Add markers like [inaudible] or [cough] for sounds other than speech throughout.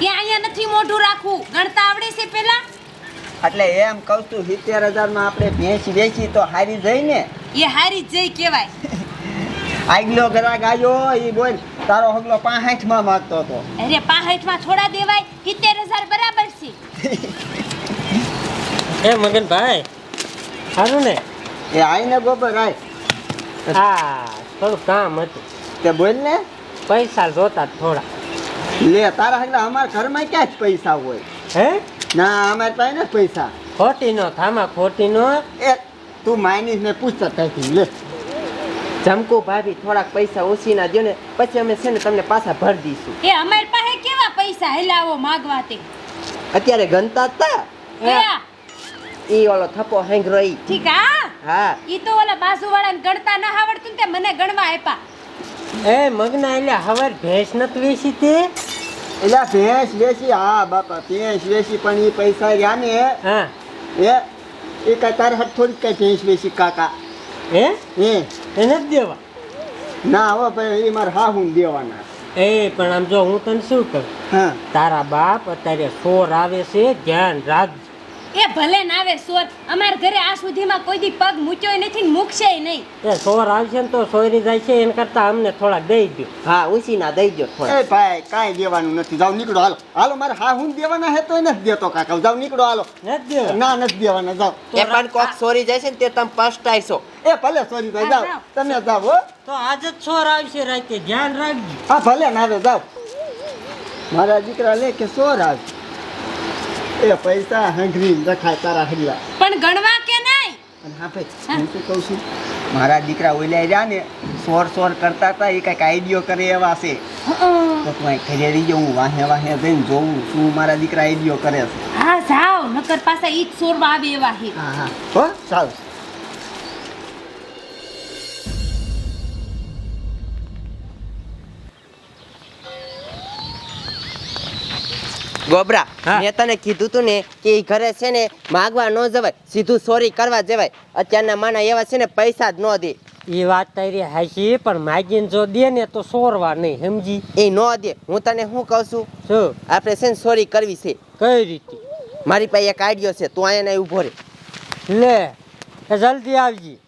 એ અહીંયા નથી મોઢું રાખવું. ગણતા આવડે છે પેલા? એટલે એમ કહું છું સિત્તેર હજારમાં આપણે ભેંસ વેચી તો હારી જઈ ને. એ હારી જ જઈ કહેવાય. [laughs] આગલો ગ્રાહક આવ્યો એ બોલ તારો હગલો પાંસઠમાં માગતો હતો. અરે પાસઠમાં છોડા દેવાય સિત્તેર હજાર બરાબર છે. [laughs] એ મગનભાઈ સારું ને? એ આઈને ગોબર આય. હા થોડું કામ હતું. તે બોલ ને. પૈસા જોતા જ થોડા. લે તારા હગલા અમારા ઘરમાં ક્યાં જ પૈસા હોય? હે? ના અમારે પાસે ને પૈસા. ખોટી નો થામા ખોટી નો એ તું માનીશ ને પૂછતા ત્યાંથી લે. જમકો ભાભી થોડાક પૈસા ઓછીના દો ને પછી અમે છે ને તમને પાછા ભરી દઈશું. એ અમારી પાસે કેવા પૈસા હેલાવો માગવા તે અત્યારે ગણતા હતા ઈ ઓલો થપ્પો હેંગરો રહી ઠીક હા? હા. ઈ તો ઓલા બાજુવાળાને ગણતા ન આવડતું ને તે મને ગણવા આપ્યા. એ મગના એટલે હવાર ભેંસ નથી વેચી તે? એટલે ભેંસ વેચી હા બાપા ભેંસ વેચી પણ એ પૈસા રહ્યા ને. હા. એ એ કાંઈ તારે હાથ થોડીક કાંઈ ભેંસ વેચી કાકા. હે? એ એને નથી દેવા? ના હવે ભાઈ એ મારે હા હું દેવાના. એ પણ આમ જો હું તને શું કહું? હા. તારા બાપ અત્યારે સોર આવે છે ધ્યાન રાખજો. એ ભલે ના આવે સોર અમાર ઘરે આ સુધીમાં કોઈ દી પગ મૂક્યો નથી ને મૂકશે નહીં. એ સોર આવશે ને તો સોયરી જાય છે એના કરતા અમને થોડા દઈ દો હા ઓછીના દઈ દો થોડા એ ભાઈ કાંઈ દેવાનું નથી. જાવ નીકળો હાલો. હાલો મારે હા હું દેવાના હે તો નથી દેતો કાકા. જાવ નીકળો હાલો. નથી દેવા? ના નથી દેવાના જાવ. એ પણ કોક સોરી જાય છે ને તે તમે પસ્તાઈશો એ ભલે સોરી ભાઈ જાવ. તમે જાવ હો. તો આજ જ સોર આવશે રાતે ધ્યાન રાખજો. હા ભલે ના આવે જાવ. મારા દીકરા લે કે સોર રાજ એ પૈસા હંગરી રખાય તારા હરિયા પણ ગણવા કે નહીં? અને હા. ભાઈ હું શું કહું છું? મારા દીકરા ઓલ્યા રહ્યા ને સોર સોર કરતા હતા એ કાંઈક આઈડિયો કરે એવા છે. તો તું અહીં ઘરે રહી જાઉં હું વાહે વાહે જઈને જોઉં શું મારા દીકરા આઈડિયો કરે છે. હા જાઓ નકર પાછા ઈ જ સોરમાં આવે એવા હે હા હા. હો સારું. ગોબરા. મેં તને કીધું તું ને કે એ ઘરે છે ને માગવા ન જવાય સીધું સોરી કરવા જવાય. અત્યારના માના એવા છે ને પૈસા જ ન દે. એ વાત તારી હાચી પણ માગીને જો દે ને તો સોરવા નહીં સમજી? એ ન દે. હું તને શું કહું છું? શું? આપણે છે ને સોરી કરવી છે. કઈ રીતે? મારી પાસે એક આઈડિયો છે તું અહીંયા ઊભો રે લે જલ્દી આવજી.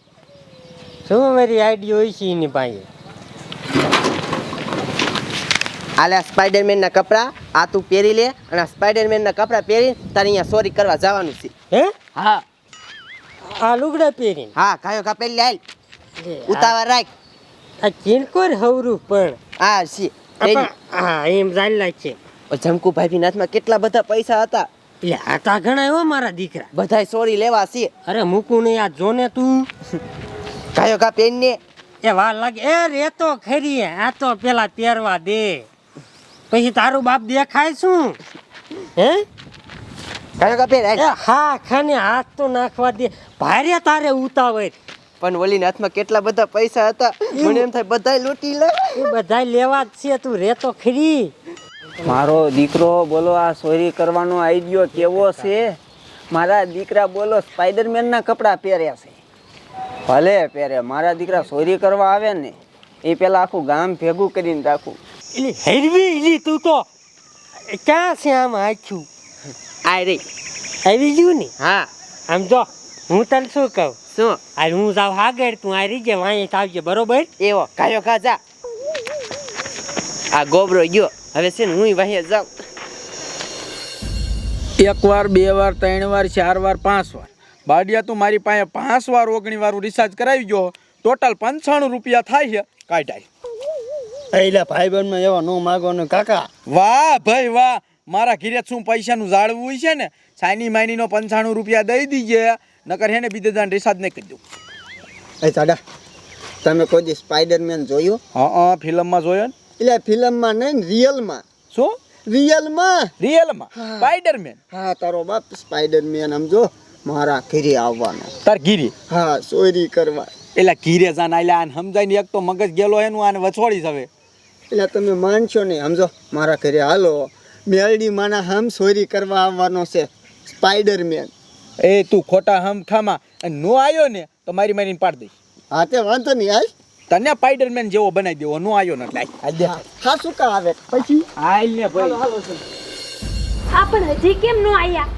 શું મારી આઈડિયો હોય છે એની પાસે? આલે સ્પાઈડરમેનના કપડા આ તું પહેરી લે અને સ્પાઈડરમેનના કપડા પહેરી તારે અહીંયા સોરી કરવા જવાનું છે. હે? હા. આ લુગડા પહેરી હા કાયો કા પહેરી લે ઉતાવળ રાખ. આ ચીનકોર હવરું પણ. હા છે. હા એમ જાણી છે જમકુ ભાઈ નાથમાં કેટલા બધા પૈસા હતા. એટલે આ તા ઘણા એવા મારા દીકરા. બધાય સોરી લેવા છે. અરે મૂકું નહીં આ જોને તું. કાયો કા પેન ને. એ વાર લાગે. એ રેતો ખરી. આ તો પેલા પહેરવા દે. પછી તારું બાપ દેખાય શું? હે? કાયો કા પેન એ હા ખાને હાથ તો નાખવા દે. ભારે તારે ઉતાવળ. પણ ઓલી હાથમાં કેટલા બધા પૈસા હતા? મને એમ થાય બધાય લૂંટી લે. એ બધા લેવા જ છે તું રેતો ખરી. મારો દીકરો બોલો આ ચોરી કરવાનો આઈડિયો કેવો છે? મારા દીકરા બોલો સ્પાઈડરમેનના કપડાં પહેર્યા છે. ભલે પહેરે મારા દીકરા ચોરી કરવા આવે ને એ પેલા આખું ગામ ભેગું કરીને રાખું. એલી હેરવી? એલી તું તો ક્યાં છે આમ આખ્યું? આ રે. આવી ગયું ને? હા. આમ જો હું તને શું કહું? શું? આ હું જાઉં આગળ તું આ રીજે વાંહે આવજે બરોબર? એવો કાયો કા જા. આ ગોબરો ગયો. હવે છે ને હું વાંચે જાઉં. એક વાર બે વાર ત્રણ વાર ચાર વાર પાંચ વાર. બાડિયા તું મારી પાસે પાંચ વાર ઓગણી વાળું રિચાર્જ કરાવી ગયો. ટોટલ પંચાણું રૂપિયા થાય છે. કાઢાય. એટલે ભાઈબંધમાં એવા નો માગવાનું. કાકા. વાહ ભાઈ વાહ. મારા ઘીરે શું પૈસાનું જાળવું છે ને? સાઈની માઈનીનો પંચાણું રૂપિયા દઈ દીજે. નકર હેને બીજે જાણ રિચાર્જ નહીં કરી દઉં. એ ચાડા તમે કોઈ દી સ્પાઈડરમેન જોયું? હા હા ફિલ્મમાં જોયો ને? એટલે ફિલ્મમાં નહીં રિયલમાં. શું? રિયલમાં? રિયલમાં? સ્પાઈડરમેન? હા તારો બાપ સ્પાઈડરમેન સમજો મારા ઘીરી આવવાનો. તાર ઘીરી? હા ચોરી કરવા. એટલે ઘીરે જાન આલ્યા આને સમજાય ને એક તો મગજ ગેલો એનું આને વછોડી હવે. એટલે તમે માનશો નહીં. સમજો મારા ઘરે હાલો. મેલડી માના હમ સોરી કરવા આવવાનો છે. સ્પાઈડરમેન. એ તું ખોટા હમ ખામા. અને નો આવ્યો ને તો મારી મારીને પાડ દઈશ. હા તે વાંધો નહીં હાલ. તને સ્પાઈડરમેન જેવો બનાવી દેવો. નો આવ્યો ને એટલે આય. આય હા શું કા આવે? પછી? હાલ ને ભાઈ. હાલો હાલો સર આ પણ હજી કેમ નો આયા?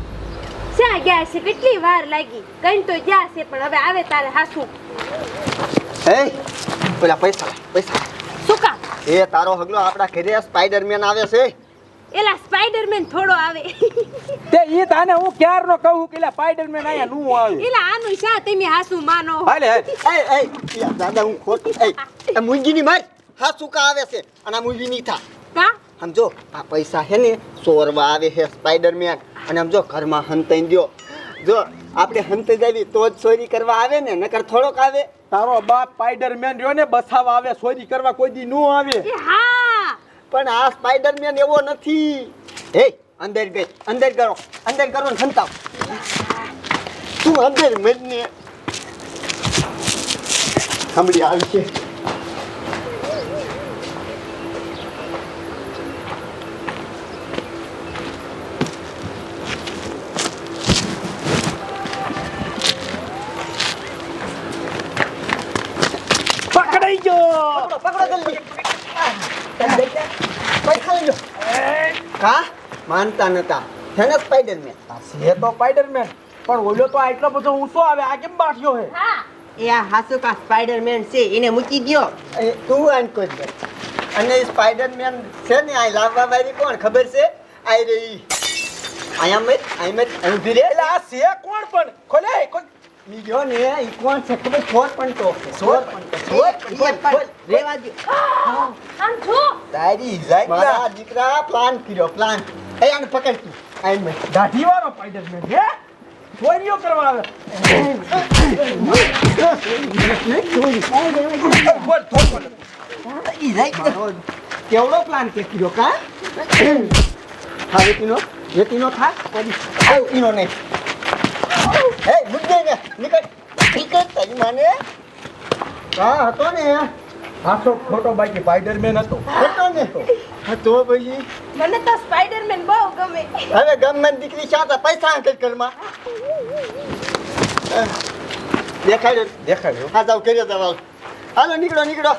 શા ગયા છે કેટલી વાર લાગી? કઈ તો ગયા છે પણ હવે આવે તારે હાસું હે? પેલા પૈસા પૈસા એ તારો હગલો આપણા ઘરે સ્પાઈડરમેન આવે છે. એલા સ્પાઈડરમેન થોડો આવે. તે ઈ તાને હું ક્યારનો કહું કે સ્પાઈડરમેન આયા નું આવે. એલા આનું શા તમે હાસુ માનો હાલે એ એ યા દાદા હું ખોટ એ એ મુંજીની માર હા સુકા આવે છે? અને આ મુંજી ની થા. કા? સમજો આ પૈસા હે ને ચોરવા આવે છે સ્પાઈડરમેન. અને સમજો ઘરમાં હંતાઈ દ્યો જો આપણે હંત જાવી તો જ ચોરી કરવા આવે ને નકર થોડોક આવે. તારો બાપ સ્પાઈડરમેન રહ્યો ને બસાવા આવે ચોરી કરવા કોઈ દી ન આવે. હા. પણ આ સ્પાઈડરમેન એવો નથી. હે અંદર ગઈ અંદર કરો અંદર કરો ને હંતાવ. તું અંદર મેં સાંભળી આવી છે પકડો પકડો જલ્દી પૈસા લઈ લો કા? માનતા નતા. છે ને સ્પાઈડરમેન છે તો સ્પાઈડરમેન. પણ ઓલો તો આટલો બધો ઊંચો આવે આ કેમ બાઠ્યો હે હા. એ આ હાસુકા સ્પાઈડરમેન છે એને મૂકી દ્યો. એ તું આન કોઈ દે અને સ્પાઈડરમેન છે ને આ લાવવા વાળી કોણ ખબર છે? આઈ રહી. આયા મત આઈ અહીં ઊભી રે. આ છે કોણ પણ? ખોલે કોઈ બીજો ને ઈ કોણ છે? ખબર છોર પણ તો છોર પણ તો છોર પણ તો. રેવા દ્યો. આમ છો? તારી જાય મારા દીકરા પ્લાન કર્યો પ્લાન એ આને પકડ તું. આઈ મે. દાઢી વાળો સ્પાઈડરમેન હે? ચોરીઓ કરવા આવે. બોલ થોડ બોલ ઈ જાય કેવડો પ્લાન કે કર્યો કા? હા વેતીનો વેતીનો થા ઈનો નહીં નીકળ નીકળ તારી મને. હા હતો ને. હાસો ખોટો બાકી સ્પાઈડરમેન હતો. હતો ને હા તો પછી? મને તો સ્પાઈડરમેન બહુ ગમે. હવે ગમે દીકરી શાંત પૈસા હાંકલ કરમાં દેખાડ્યો દેખાડ્યો હા જાવ કર્યો દવાલ હાલો નીકળો નીકળો.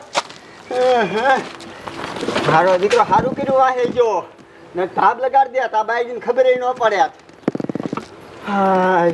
મારો દીકરો સારું કર્યું વાહે જો. ને ધાબ લગાડી દે તા બાઈ ખબર ન પડ્યા હાય.